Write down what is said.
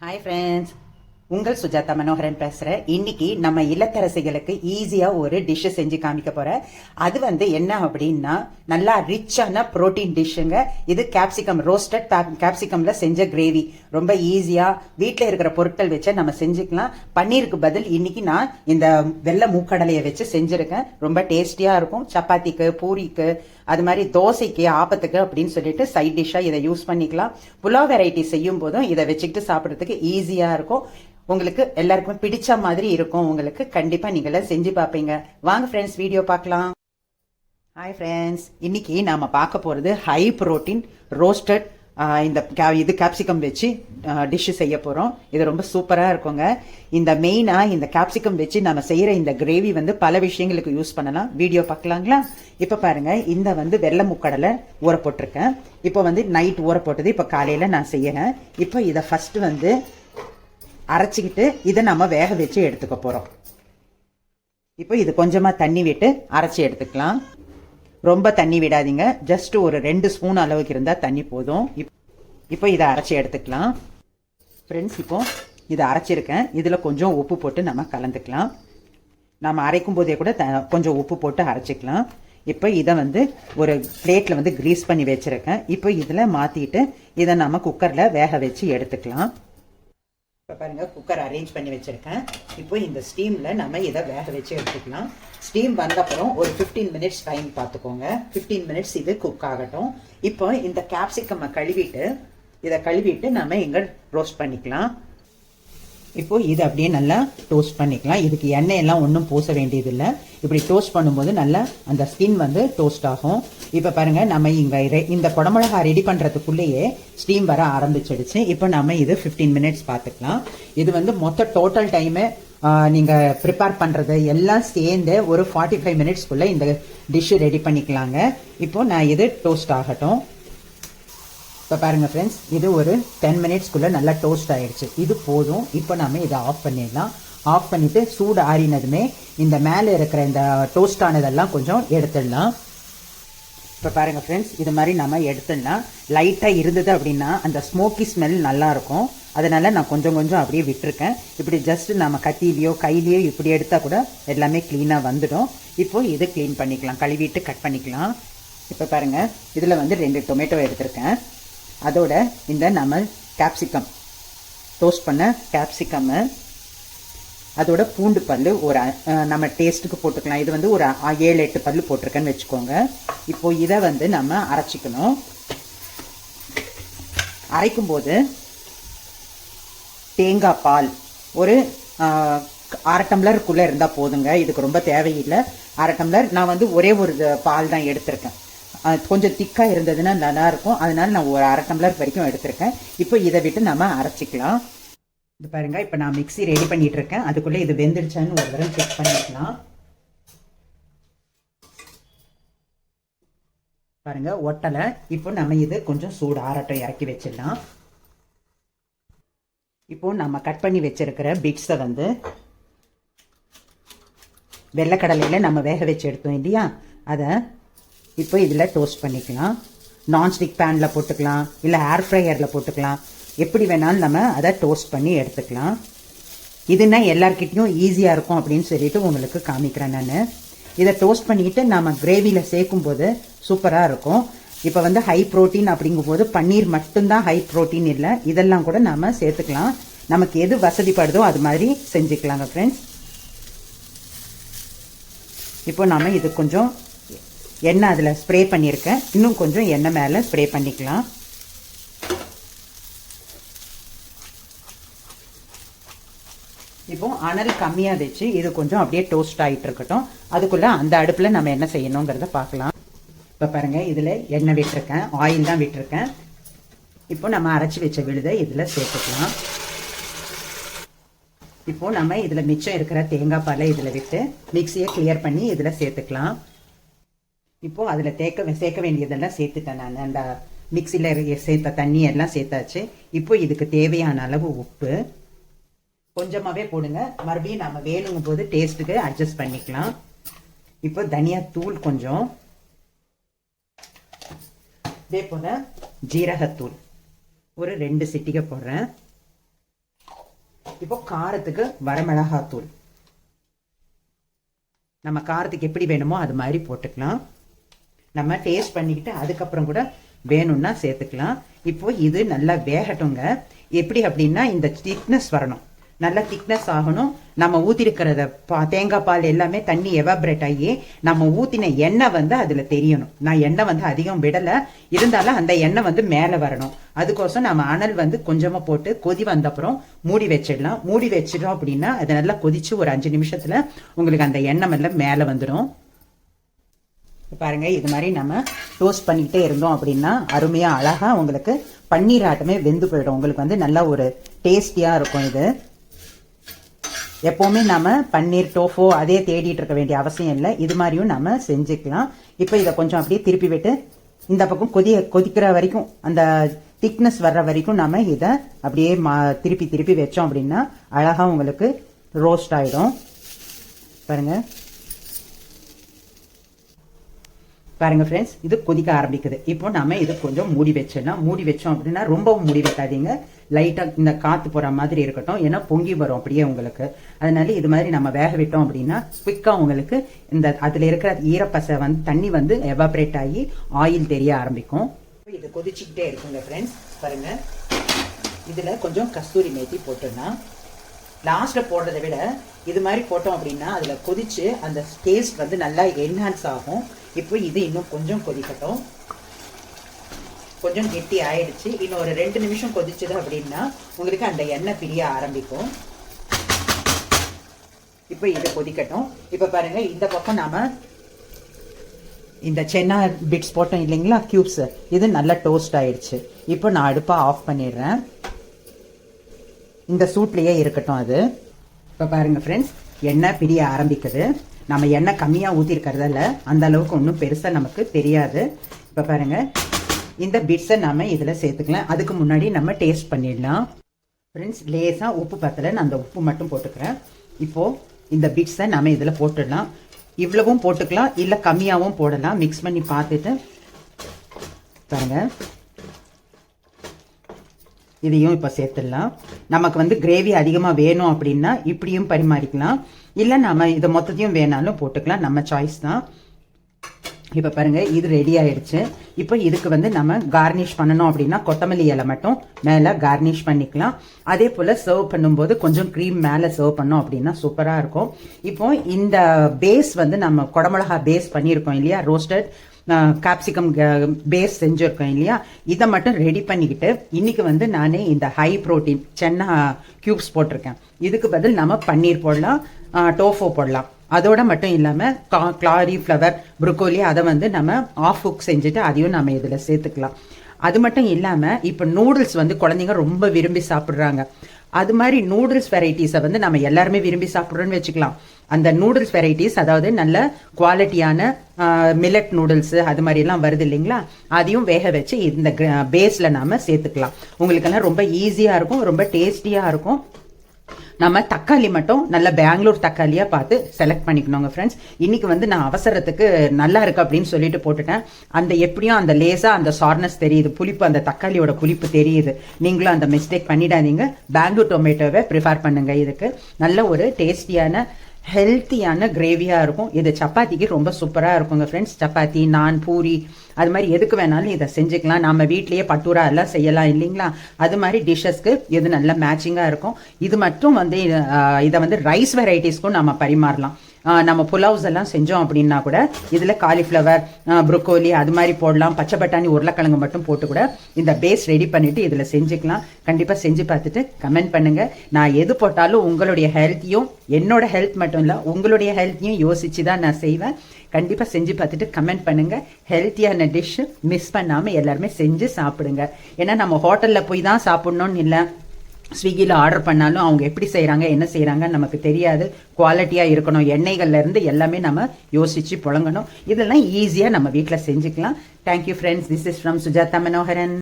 Hi friends உங்கள் சுஜாதா மனோகரன் பேசுகிறேன் இன்னைக்கு நம்ம இல்லத்தரசிகளுக்கு ஈஸியாக ஒரு டிஷ்ஷு செஞ்சு காமிக்க போகிறேன் அது வந்து என்ன அப்படின்னா நல்லா ரிச்சான ப்ரோட்டீன் டிஷ்ஷுங்க இது கேப்சிகம் ரோஸ்டட் கேப்சிகமில் செஞ்ச கிரேவி ரொம்ப ஈஸியாக வீட்டில் இருக்கிற பொருட்கள் வச்சு நம்ம செஞ்சுக்கலாம். பன்னீருக்கு பதில் இன்னைக்கு நான் இந்த வெள்ளை மூக்கடலையை வச்சு செஞ்சுருக்கேன். ரொம்ப டேஸ்டியாக இருக்கும். சப்பாத்திக்கு பூரிக்கு அது மாதிரி தோசைக்கு ஆப்பத்துக்கு அப்படின்னு சொல்லிட்டு சைட் டிஷ்ஷாக இதை யூஸ் பண்ணிக்கலாம். புலாவ் வெரைட்டி செய்யும் போதும் இதை வச்சுக்கிட்டு சாப்பிட்றதுக்கு ஈஸியாக இருக்கும். உங்களுக்கு எல்லாருக்குமே பிடிச்ச மாதிரி இருக்கும். உங்களுக்கு கண்டிப்பாக நீங்களே செஞ்சு பார்ப்பீங்க. வாங்க ஃப்ரெண்ட்ஸ் வீடியோ பார்க்கலாம். ஹாய் ஃப்ரெண்ட்ஸ் இன்னைக்கு நாம பார்க்க போகிறது ஹை புரோட்டீன் ரோஸ்டட் இந்த கே இது கேப்சிகம் வச்சு டிஷ்ஷு செய்ய போகிறோம் இது ரொம்ப சூப்பராக இருக்குங்க. இந்த மெயினாக இந்த கேப்சிகம் வச்சு நம்ம செய்கிற இந்த கிரேவி வந்து பல விஷயங்களுக்கு யூஸ் பண்ணலாம். வீடியோ பார்க்கலாங்களா இப்போ பாருங்கள் இந்த வந்து வெள்ளை முக்கடலை ஊற போட்டிருக்கேன். இப்போ வந்து நைட் ஊற போட்டது இப்போ காலையில் நான் செய்யறேன். இப்போ இதை ஃபஸ்ட்டு வந்து அரைச்சிக்கிட்டு இதை நம்ம வேக வச்சு எடுத்துக்க போகிறோம் இப்போ இது கொஞ்சமாக தண்ணி விட்டு அரைச்சி எடுத்துக்கலாம். ரொம்ப தண்ணி விடாதீங்க. ஜஸ்ட் ஒரு ரெண்டு ஸ்பூன் அளவுக்கு இருந்தால் தண்ணி போதும். இப் இப்போ இதை அரைச்சி எடுத்துக்கலாம். ஃப்ரெண்ட்ஸ் இப்போ இதை அரைச்சிருக்கேன். இதில் கொஞ்சம் உப்பு போட்டு நம்ம கலந்துக்கலாம். நம்ம அரைக்கும் போதே கூட த கொஞ்சம் உப்பு போட்டு அரைச்சிக்கலாம். இப்போ இதை வந்து ஒரு பிளேட்டில் வந்து கிரீஸ் பண்ணி வச்சுருக்கேன். இப்போ இதில் மாற்றிட்டு இதை நம்ம குக்கரில் வேக வச்சு எடுத்துக்கலாம். இப்போ பாருங்க குக்கர் அரேஞ்ச் பண்ணி வச்சுருக்கேன். இப்போ இந்த ஸ்டீமில் நம்ம இதை வேக வச்சு எடுத்துக்கலாம். ஸ்டீம் வந்தப்புறம் ஒரு 15 மினிட்ஸ் டைம் பார்த்துக்கோங்க. 15 மினிட்ஸ் இது குக் ஆகட்டும். இப்போ இந்த கேப்சிகம்மை கழுவிட்டு இதை கழுவிட்டு நம்ம இங்கே ரோஸ்ட் பண்ணிக்கலாம். இப்போ இது அப்படியே நல்லா டோஸ்ட் பண்ணிக்கலாம். இதுக்கு எண்ணெய் எல்லாம் ஒன்றும் பூச வேண்டியதில்லை. இப்படி டோஸ்ட் பண்ணும்போது நல்லா அந்த ஸ்கின் வந்து டோஸ்ட் ஆகும். இப்போ பாருங்கள் நம்ம இங்கே இந்த குடமிளகா ரெடி பண்ணுறதுக்குள்ளேயே ஸ்டீம் வர ஆரம்பிச்சிடுச்சு. இப்போ நம்ம இது 15 மினிட்ஸ் பார்த்துக்கலாம். இது வந்து மொத்த டோட்டல் டைமு நீங்கள் ப்ரிப்பேர் பண்ணுறது எல்லாம் சேர்ந்து ஒரு ஃபார்ட்டி ஃபைவ் மினிட்ஸ்க்குள்ளே இந்த டிஷ்ஷு ரெடி பண்ணிக்கலாங்க. இப்போது நான் இது டோஸ்ட் ஆகட்டும். இப்போ பாருங்கள் ஃப்ரெண்ட்ஸ் இது ஒரு டென் மினிட்ஸ்க்குள்ளே நல்லா டோஸ்ட் ஆகிடுச்சு இது போதும். இப்போ நாம இதை ஆஃப் பண்ணிடலாம். ஆஃப் பண்ணிவிட்டு சூடு ஆறினதுமே இந்த மேலே இருக்கிற இந்த டோஸ்ட் ஆனதெல்லாம் கொஞ்சம் எடுத்துடலாம். இப்போ பாருங்கள் ஃப்ரெண்ட்ஸ் இது மாதிரி நம்ம எடுத்துடலாம். லைட்டாக இருந்தது அப்படின்னா அந்த ஸ்மோக்கி ஸ்மெல் நல்லாயிருக்கும் அதனால் நான் கொஞ்சம் கொஞ்சம் அப்படியே விட்டுருக்கேன். இப்படி ஜஸ்ட் நம்ம கத்திலையோ கையிலையோ இப்படி எடுத்தால் கூட எல்லாமே க்ளீனாக வந்துடும். இப்போது இதை க்ளீன் பண்ணிக்கலாம். கழுவிட்டு கட் பண்ணிக்கலாம். இப்போ பாருங்க இதில் வந்து ரெண்டு டொமேட்டோ எடுத்திருக்கேன். அதோட இந்த நம்ம கேப்சிகம் டோஸ்ட் பண்ண கேப்சிகம்மு அதோட பூண்டு பல் ஒரு நம்ம டேஸ்ட்டுக்கு போட்டுக்கலாம். இது வந்து ஒரு ஏழு எட்டு பல் போட்டிருக்கேன்னு வச்சுக்கோங்க. இப்போ இதை வந்து நம்ம அரைச்சிக்கணும். அரைக்கும் போது தேங்காய் பால் ஒரு அரை டம்ளருக்குள்ளே இருந்தால் போதுங்க. இதுக்கு ரொம்ப தேவையில்லை. அரை டம்ளர் நான் வந்து ஒரே ஒரு பால் தான் எடுத்திருக்கேன். கொஞ்சம் திக்காக இருந்ததுன்னா நல்லாயிருக்கும் அதனால் அதனால நான் ஒரு அரை டம்ளர் வரைக்கும் எடுத்திருக்கேன். இப்போ இதை விட்டு நம்ம அரைச்சிக்கலாம். இது பாருங்க இப்போ நான் மிக்சி ரெடி பண்ணிட்டு இருக்கேன் அதுக்குள்ளே இது வெந்துடுச்சான்னு ஒரு தடவை செக் பண்ணிக்கலாம். பாருங்க ஒட்டலை. இப்போ நம்ம இது கொஞ்சம் சூடு ஆரட்டம் இறக்கி வச்சிடலாம். இப்போ நம்ம கட் பண்ணி வச்சிருக்கிற பிட்ஸை வந்து வெள்ளைக்கடலையில் நம்ம வேக வச்சு எடுத்தோம் இல்லையா? அதை இப்போ இதில் டோஸ்ட் பண்ணிக்கலாம். நான்ஸ்டிக் பேனில் போட்டுக்கலாம். இல்லை ஏர் ஃப்ரையரில் போட்டுக்கலாம். எப்படி வேணாலும் நம்ம அதை டோஸ்ட் பண்ணி எடுத்துக்கலாம். இதுனா எல்லார்கிட்டயும் ஈஸியாக இருக்கும் அப்படின்னு சொல்லிட்டு உங்களுக்கு காமிக்கிறேன் நான். இதை டோஸ்ட் பண்ணிக்கிட்டு நம்ம கிரேவியில் சேர்க்கும் போது சூப்பராக இருக்கும். இப்போ வந்து ஹை ப்ரோட்டீன் அப்படிங்கும்போது பன்னீர் மட்டும்தான் ஹை ப்ரோட்டீன் இல்லை. இதெல்லாம் கூட நாம் சேர்த்துக்கலாம். நமக்கு எது வசதிப்படுதோ அது மாதிரி செஞ்சுக்கலாங்க ஃப்ரெண்ட்ஸ் இப்போ நாம் இது கொஞ்சம் எண்ணெய் அதில் ஸ்ப்ரே பண்ணியிருக்கேன். இன்னும் கொஞ்சம் எண்ணெய் மேலே ஸ்ப்ரே பண்ணிக்கலாம். இப்போ அனல் கம்மியாக வச்சு இது கொஞ்சம் அப்படியே டோஸ்ட் ஆகிட்டு இருக்கட்டும். அதுக்குள்ளே அந்த அடுப்பில் நம்ம என்ன செய்யணுங்கிறத பார்க்கலாம். இப்போ பாருங்கள் இதில் எண்ணெய் விட்டுருக்கேன். ஆயில் தான் விட்டுருக்கேன். இப்போ நம்ம அரைச்சி வச்ச விழுதை இதில் சேர்த்துக்கலாம். இப்போ நம்ம இதில் மிச்சம் இருக்கிற தேங்காய் பாலை இதில் விட்டு மிக்சியை கிளியர் பண்ணி இதில் சேர்த்துக்கலாம். இப்போ அதில் தேக்க சேர்க்க வேண்டியதெல்லாம் சேர்த்துட்டேன் நான். அந்த மிக்சியில் சேர்த்த தண்ணி எல்லாம் சேர்த்தாச்சு. இப்போ இதுக்கு தேவையான அளவு உப்பு. கொஞ்சமாகவே போடுங்க. மறுபடியும் நம்ம வேணுங்கும் போது டேஸ்ட்டுக்கு அட்ஜஸ்ட் பண்ணிக்கலாம். இப்போ தனியா தூள் கொஞ்சம். இதே போல ஜீரகத்தூள். ஒரு ரெண்டு சிட்டிகை போடுறேன். இப்போ காரத்துக்கு வரமிளகாத்தூள். நம்ம காரத்துக்கு எப்படி வேணுமோ அது மாதிரி போட்டுக்கலாம். நம்ம டேஸ்ட் பண்ணிக்கிட்டு அதுக்கப்புறம் கூட வேணும்னா சேர்த்துக்கலாம். இப்போ இது நல்லா வேகட்டுங்க. எப்படி அப்படின்னா இந்த திக்னஸ் வரணும். நல்லா திக்னஸ் ஆகணும். நம்ம ஊற்றிருக்கிறத பா தேங்காய் பால் எல்லாமே தண்ணி எவாபரேட் ஆகி நம்ம ஊற்றின எண்ணெய் வந்து அதில் தெரியணும். நான் எண்ணெய் வந்து அதிகம் விடலை. இருந்தாலும் அந்த எண்ணெய் வந்து மேலே வரணும். அதுக்கோசம் நம்ம அனல் வந்து கொஞ்சமாக போட்டு கொதி வந்த அப்புறம் மூடி வச்சிடலாம். மூடி வச்சிட்டோம் அப்படின்னா அது நல்லா கொதிச்சு ஒரு அஞ்சு நிமிஷத்தில் உங்களுக்கு அந்த எண்ணெய் எல்லாம் மேலே வந்துடும் பாருங்கள் இது மாதிரி நம்ம டோஸ்ட் பண்ணிக்கிட்டே இருந்தோம் அப்படின்னா அருமையாக அழகாக உங்களுக்கு பன்னீர் ஆட்டமே வெந்து போயிடும். உங்களுக்கு வந்து நல்ல ஒரு டேஸ்டியாக இருக்கும் இது. எப்போவுமே நம்ம பன்னீர் டோஃபோ அதே தேடிட்டு இருக்க வேண்டிய அவசியம் இல்லை. இது மாதிரியும் நம்ம செஞ்சுக்கலாம். இப்போ இதை கொஞ்சம் அப்படியே திருப்பி விட்டு இந்த பக்கம் கொதிய கொதிக்கிற வரைக்கும் அந்த திக்னஸ் வர்ற வரைக்கும் நம்ம இதை அப்படியே மா திருப்பி திருப்பி வச்சோம் அப்படின்னா அழகாக உங்களுக்கு ரோஸ்ட் ஆகிடும் பாருங்கள் பாருங்க ஃப்ரெண்ட்ஸ் இது கொதிக்க ஆரம்பிக்குது. இப்போ நம்ம இது கொஞ்சம் மூடி வச்சிடலாம். மூடி வச்சோம் அப்படின்னா ரொம்பவும் மூடி வைக்காதீங்க. லைட்டாக இந்த காற்று போகிற மாதிரி இருக்கட்டும். ஏன்னா பொங்கி வரும் அப்படியே உங்களுக்கு. அதனால இது மாதிரி நம்ம வேக விட்டோம் அப்படின்னா குவிக்கா உங்களுக்கு இந்த அதில் இருக்கிற ஈரப்பசை வந்து தண்ணி வந்து எவாப்ரேட் ஆகி ஆயில் தெரிய ஆரம்பிக்கும். இது கொதிச்சுக்கிட்டே இருக்குங்க ஃப்ரெண்ட்ஸ் பாருங்கள் இதில் கொஞ்சம் கஸ்தூரி மேத்தி போட்டுடலாம். லாஸ்ட்டில் போடுறதை விட இது மாதிரி போட்டோம் அப்படின்னா அதில் கொதித்து அந்த டேஸ்ட் வந்து நல்லா என்ஹான்ஸ் ஆகும். இப்போ இது இன்னும் கொஞ்சம் கொதிக்கட்டும். கொஞ்சம் கெட்டி ஆயிடுச்சு. இன்னும் ஒரு ரெண்டு நிமிஷம் கொதிச்சது அப்படின்னா உங்களுக்கு அந்த எண்ணெய் பிரிய ஆரம்பிக்கும். இப்போ இது கொதிக்கட்டும். இப்போ பாருங்கள் இந்த பக்கம் நாம் இந்த சென்னா பிட்ஸ் போட்டோம் இல்லைங்களா? க்யூப்ஸு இது நல்லா டோஸ்ட் ஆயிடுச்சு. இப்போ நான் அடுப்பாக ஆஃப் பண்ணிடுறேன். இந்த சூட்லேயே இருக்கட்டும் அது. இப்போ பாருங்கள் ஃப்ரெண்ட்ஸ் எண்ணெய் பிரிய ஆரம்பிக்குது. நம்ம எண்ணெய் கம்மியாக ஊற்றிருக்கிறதால அந்த அளவுக்கு ஒன்றும் பெருசாக நமக்கு தெரியாது. இப்போ பாருங்கள் இந்த பிட்ஸை நம்ம இதில் சேர்த்துக்கலாம். அதுக்கு முன்னாடி நம்ம டேஸ்ட் பண்ணிடலாம். ஃப்ரெண்ட்ஸ் லேசாக உப்பு பத்தலை நான் அந்த உப்பு மட்டும் போட்டுக்கிறேன். இப்போது இந்த பிட்ஸை நம்ம இதில் போட்டுடலாம். இவ்வளவும் போட்டுக்கலாம் இல்லை கம்மியாகவும் போடலாம். மிக்ஸ் பண்ணி பார்த்துட்டு பாருங்கள் இதையும் இப்போ சேர்த்துடலாம். நமக்கு வந்து கிரேவி அதிகமாக வேணும் அப்படின்னா இப்படியும் பரிமாறிக்கலாம். இல்லை நம்ம இதை மொத்தத்தையும் வேணாலும் போட்டுக்கலாம். நம்ம சாய்ஸ் தான். இப்போ பாருங்கள் இது ரெடி ஆயிடுச்சு. இப்போ இதுக்கு வந்து நம்ம கார்னிஷ் பண்ணணும் அப்படின்னா கொத்தமல்லி இலை மட்டும் மேலே கார்னிஷ் பண்ணிக்கலாம். அதே போல் சர்வ் பண்ணும்போது கொஞ்சம் க்ரீம் மேலே சர்வ் பண்ணோம் அப்படின்னா சூப்பராக இருக்கும். இப்போ இந்த பேஸ் வந்து நம்ம குடமிளகா பேஸ் பண்ணியிருக்கோம் இல்லையா? ரோஸ்டட் கேப்சிகம் பேஸ் செஞ்சுருக்கோம் இல்லையா? இதை மட்டும் ரெடி பண்ணிக்கிட்டு இன்னைக்கு வந்து நானே இந்த ஹை ப்ரோட்டீன் சென்னா கியூப்ஸ் போட்டிருக்கேன். இதுக்கு பதில் நம்ம பன்னீர் போடலாம் டோஃபோ போடலாம். அதோட மட்டும் இல்லாமல் கா கிளாரி ஃப்ளவர் ப்ரொக்கோலி அதை வந்து நம்ம ஆஃப் குக் செஞ்சுட்டு அதையும் நம்ம இதில் சேர்த்துக்கலாம். அது மட்டும் இல்லாமல் இப்போ நூடுல்ஸ் வந்து குழந்தைங்க ரொம்ப விரும்பி சாப்பிட்றாங்க. அது மாதிரி நூடுல்ஸ் வெரைட்டிஸை வந்து நம்ம எல்லாருமே விரும்பி சாப்பிட்றோன்னு வச்சுக்கலாம். அந்த நூடுல்ஸ் வெரைட்டிஸ் அதாவது நல்ல குவாலிட்டியான மில்லட் நூடுல்ஸ் அது மாதிரிலாம் வருது இல்லைங்களா? அதையும் வேக வச்சு இந்த பேஸில் நாம் சேர்த்துக்கலாம். உங்களுக்கெல்லாம் ரொம்ப ஈஸியாக இருக்கும் ரொம்ப டேஸ்டியாக இருக்கும். நம்ம தக்காளி மட்டும் நல்ல பெங்களூர் தக்காளியாக பார்த்து செலக்ட் பண்ணிக்கணுங்க ஃப்ரெண்ட்ஸ் இன்னைக்கு வந்து நான் அவசரத்துக்கு நல்லா இருக்கு அப்படின்னு சொல்லிட்டு போட்டுட்டேன். அந்த எப்படியும் அந்த லேசாக அந்த சார்னஸ் தெரியுது. புளிப்பு அந்த தக்காளியோட புளிப்பு தெரியுது. நீங்களும் அந்த மிஸ்டேக் பண்ணிடாதீங்க. பெங்களூர் டொமேட்டோவை ப்ரிஃபர் பண்ணுங்க இதுக்கு. நல்ல ஒரு டேஸ்டியான ஹெல்த்தியான கிரேவியாக இருக்கும். இது சப்பாத்திக்கு ரொம்ப சூப்பராக இருக்குங்க ஃப்ரெண்ட்ஸ் சப்பாத்தி நான் பூரி அது மாதிரி எதுக்கு வேணாலும் இதை செஞ்சுக்கலாம். நம்ம வீட்லேயே பட்டூரா எல்லாம் செய்யலாம் இல்லைங்களா? அது மாதிரி டிஷ்ஷஸ்க்கு இது நல்ல மேட்சிங்காக இருக்கும். இது மட்டும் வந்து இதை வந்து ரைஸ் வெரைட்டிஸ்க்கும் நம்ம பரிமாறலாம். நம்ம புலாவ்ஸ் எல்லாம் செஞ்சோம் அப்படின்னா கூட இதில் காலிஃப்ளவர் ப்ரொக்கோலி அது மாதிரி போடலாம். பச்சை பட்டாணி உருளைக்கிழங்கு மட்டும் போட்டு கூட இந்த பேஸ் ரெடி பண்ணிவிட்டு இதில் செஞ்சுக்கலாம். கண்டிப்பாக செஞ்சு பார்த்துட்டு கமெண்ட் பண்ணுங்கள் நான் எது போட்டாலும் உங்களுடைய ஹெல்த்தையும் என்னோட ஹெல்த் மட்டும் இல்லை உங்களுடைய ஹெல்த்தையும் யோசித்து தான் நான் செய்வேன். கண்டிப்பாக செஞ்சு பார்த்துட்டு கமெண்ட் பண்ணுங்கள் ஹெல்த்தியான டிஷ்ஷு மிஸ் பண்ணாமல் எல்லாருமே செஞ்சு சாப்பிடுங்க. ஏன்னா நம்ம ஹோட்டலில் போய் தான் சாப்பிட்ணுன்னு இல்லை. ஸ்விக்கியில் ஆர்டர் பண்ணாலும் அவங்க எப்படி செய்கிறாங்க என்ன செய்கிறாங்கன்னு நமக்கு தெரியாது. குவாலிட்டியாக இருக்கணும். எண்ணெய்கள்ல இருந்து எல்லாமே நம்ம யோசித்து புழங்கணும். இதெல்லாம் ஈஸியாக நம்ம வீட்டில் செஞ்சுக்கலாம். Thank you friends this is from Sujatha Manoharan